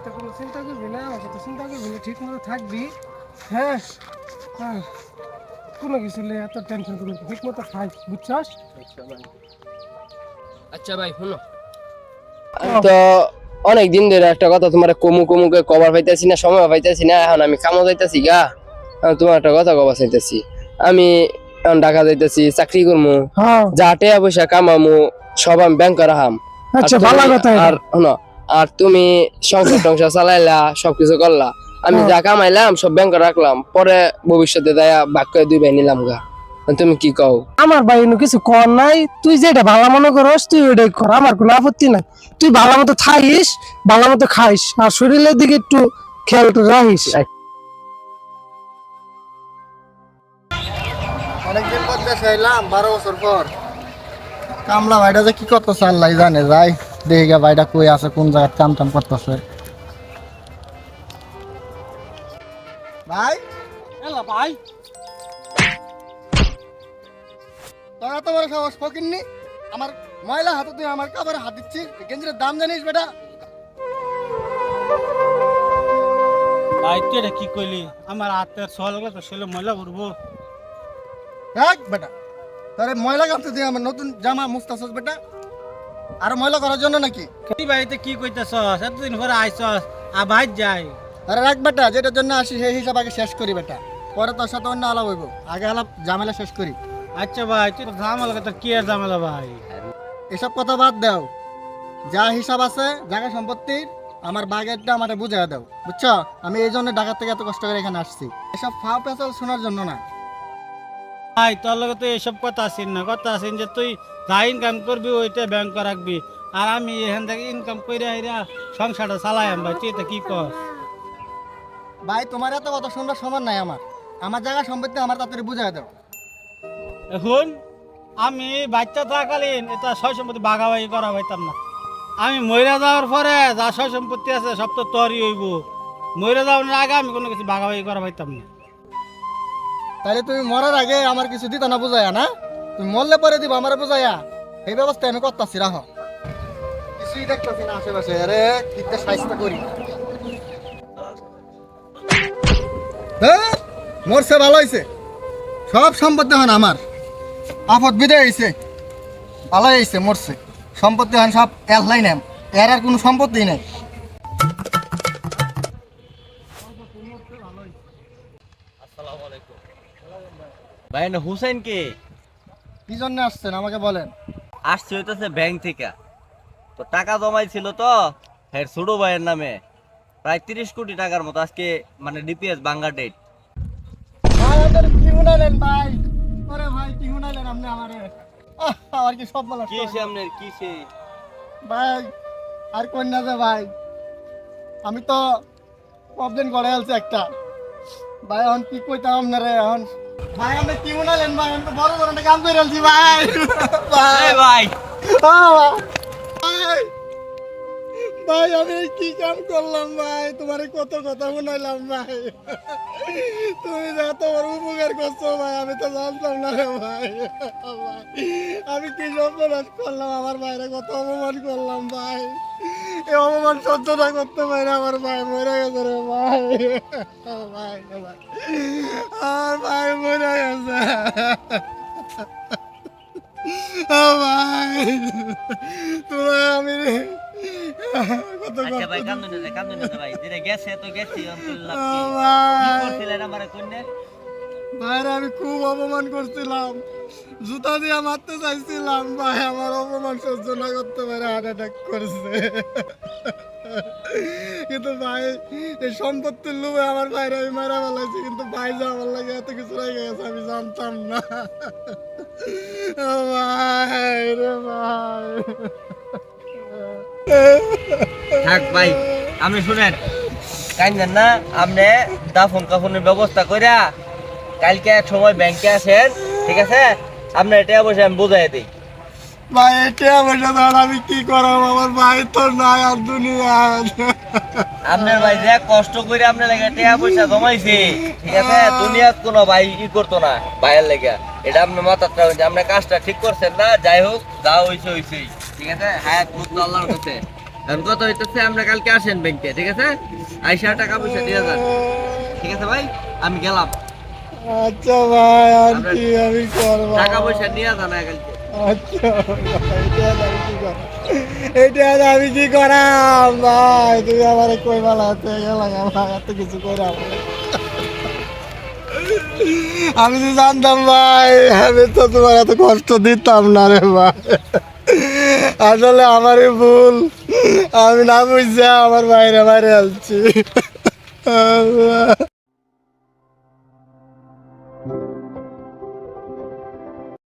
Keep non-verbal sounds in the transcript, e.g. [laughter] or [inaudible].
কথা কোনো চিন্তা করবি না আমার কথা চিন্তা করবি না ঠিক মতো থাকবি। হ্যাঁ হ্যাঁ। কোনো কিছু নিয়ে এত টেনশন করবি ঠিক মতো খাই বুঝছস? আচ্ছা ভাই শুনো। তো অনেক দিন ধরে একটা কথা তোমার কমু কমুকে কভার পাইতেছি না সময় পাইতেছি না এখন আমি কামো যাইতেছি গা। তোমার একটা কথা কবার চাইতেছি। আমি এখন ঢাকা যাইতেছি চাকরি করব হ্যাঁ। যা টাকা পয়সা কামামু সব আমি ব্যাংক রাখাম। আচ্ছা ভালো কথা আর শোনো আর তুমি সংসার [coughs] টংসার চালাইলা সবকিছু করলা। আমি হ্যাঁ। যা কামাইলাম সব ব্যাংকে রাখলাম। পরে ভবিষ্যতে দেয়া বাক্য দুই ভাই নিলাম গা। তুমি কি কও? আমার ভাই কিছু কর নাই। তুই যেটা ভালো মনে করস তুই ওইটাই কর। আমার কোনো আপত্তি নাই। তুই ভালো মতো খাইস ভালো মতো খাইস আর শরীরের দিকে একটু খেয়াল রাখিস। অনেকদিন পর দেশে এলাম বারো বছর পর। কামলা ভাইটা যে কি করতেছে আল্লাহ জানে যাই। দেখি গা ভাইটা কই আছে কোন জায়গায় কাম টাম করতেছে। ভাই? এলা ভাই। তোরা তো বড় সাহস ফকিননি আমার ময়লা হাতে তুই আমার কাপড়ে হাত দিচ্ছিস। গেঞ্জির দাম জানিস বেটা? ভাই তুই এটা কি কইলি? আমার হাতের সোয়া লাগলে তো ছেলে ময়লা করব দেখ বেটা তোর ময়লা কাপতে তুই আমার নতুন জামা মুস্তাছস বেটা। আর ময়লা করার জন্য নাকি? তুই বাড়িতে কি কইতেছ এতদিন পরে আইসস আবার যাই। আরে রাখ বেটা যেটার জন্য আসি সেই হিসাব আগে শেষ করি বেটা। পরে তোর সাথে অন্য আলাপ হইব। আগে আলাপ ঝামেলা শেষ করি। আচ্ছা ভাই তুই তো ঝামেলা কথা কি আর ঝামেলা ভাই? এসব কথা বাদ দাও। যা হিসাব আছে জায়গা সম্পত্তির আমার বাগেরটা আমাকে বুঝাই দাও। বুঝছ? আমি এই জন্য ঢাকা থেকে এত কষ্ট করে এখানে আসছি। এসব ফাও পেঁচাল শোনার জন্য না। ভাই তোর লগে তো এইসব কথা আসেন না। কথা আসেন যে তুই যা ইনকাম করবি ওইটা ব্যাংক রাখবি। আর আমি এখান থেকে ইনকাম করে আইরা সংসারটা চালাইম ভাই তুই এটা কি কর ভাই তোমার এত কথা শোনার সমান নাই আমার। আমার জায়গা সম্পত্তি আমার তাড়াতাড়ি বুঝাই দাও। এখন আমি বাচ্চা থাকালীন এটা সয় সম্পত্তি ভাগাভাগি করা হইতাম না। আমি মহিলা যাওয়ার পরে যা সয় সম্পত্তি আছে সব তো তরি হইব। মহিলা যাওয়ার আগে আমি কোনো কিছু ভাগাভাগি করা হইতাম না। তাহলে তুমি মরার আগে আমার কিছু দিত না বুঝাইয়া, না? তুমি মরলে পরে দিব আমার বুঝাইয়া। এই ব্যবস্থা আমি করতেছি, রাহ। কিছুই দেখতেছি না আশেপাশে, আরে সাইজটা করি। মরছে, ভালো হয়েছে সব সম্পত্তি হন আমার। আপদ বিদায় হয়েছে ভালো হয়েছে মরছে। সম্পত্তি সব এলাই নেম। এর আর কোনো সম্পত্তি নেই। ভাই হুসেন কে? কি জন্য আসছেন? আমাকে বলেন। আসছে হইতেছে ব্যাংক থেকে। তো টাকা জমাইছিল তো হ্যাঁ ছোট ভাইয়ের নামে। প্রায় তিরিশ কোটি টাকার মতো আজকে মানে ডিপিএস বাঙ্গা ডেট ভাই কি কি আপনি আমারে? কি সব বলা কি সামনের কি সে? ভাই আর কন্যা যে ভাই আমি তো প্রবলেম করে আলছি একটা। ভাই এখন কি কইতাম আপনারে? এখন ভাই আপনি কি শুনাইলেন ভাই? আমি তো বড় বড় একটা কাম করে আলছি ভাই। ভাই। ভাই ভাই। ভাই আমি কি কাম করলাম ভাই? তোমার কত কথা শুনাইলাম ভাই। তুমি যে বড় উপকার করছ ভাই আমি তো জানতাম না রে ভাই। ভাই, আমি কি অপরাধ করলাম? আমার বাইরে কত অপমান করলাম ভাই। এই অপমান সহ্য না করতে পারে আমার ভাই মরে গেছে রে ভাই। ভাই আমার ভাই। মরে গেছে। ও ভাই। তোমার আমি কত কষ্ট ভাই কান্দুন না কান্দুন না ভাই। যেটা গেছে তো গেছি আলহামদুলিল্লাহ ভাই। করছিলেন আমার কন্যা? ভাইরা আমি খুব অপমান করছিলাম। জুতা দিয়ে মারতে চাইছিলাম, ভাই, আমার অপমান সহ্য না করতে পারে হার্ট অ্যাটাক করেছে। কিন্তু ভাই, এই সম্পত্তির লোভে আমার ভাইরা আমি মারা ফেলাইছি, কিন্তু ভাই যে আমার লাগে এত কিছু রেখে গেছে, আমি জানতাম না। ভাই রে ভাই। থাক ভাই, আপনি শুনেন। কাইন্দেন না, আপনি দাফন কাফনের ব্যবস্থা কইরা কালকে সময় ব্যাংকে আসেন ঠিক আছে? আপনার এটা অবশ্যই আমি বুঝাই দিই। ভাই এটা পয়সা ধর আমি কি করাম আমার ভাই তো নাই আর দুনিয়া আপনার ভাই যে কষ্ট করে আপনার লাগে টাকা পয়সা জমাইছে ঠিক আছে? দুনিয়াত কোনো ভাই ই করতো না ভাইয়ের লেগে। এটা আপনার মাথাটা হয়েছে আপনার কাজটা ঠিক করছেন না যাই হোক যা হয়েছে হয়েছেই ঠিক আছে? হায়াত মুক্ত আল্লাহর কাছে। এখন কত হইতেছে আমরা কালকে আসেন ব্যাংকে ঠিক আছে? আইসা টাকা পয়সা দিয়ে যান। ঠিক আছে ভাই? আমি গেলাম। আচ্ছা ভাই কি আমি করব? টাকা পয়সা নিয়ে যান আচ্ছা এটা আমি কি করাম? ভাই তুমি আমার কই এত কিছু করাম আমি তো জানতাম ভাই আমি তো তোমার এত কষ্ট দিতাম না রে ভাই। আসলে আমারই ভুল। আমি না বুঝছি আমার বাইরে বাইরে আসছি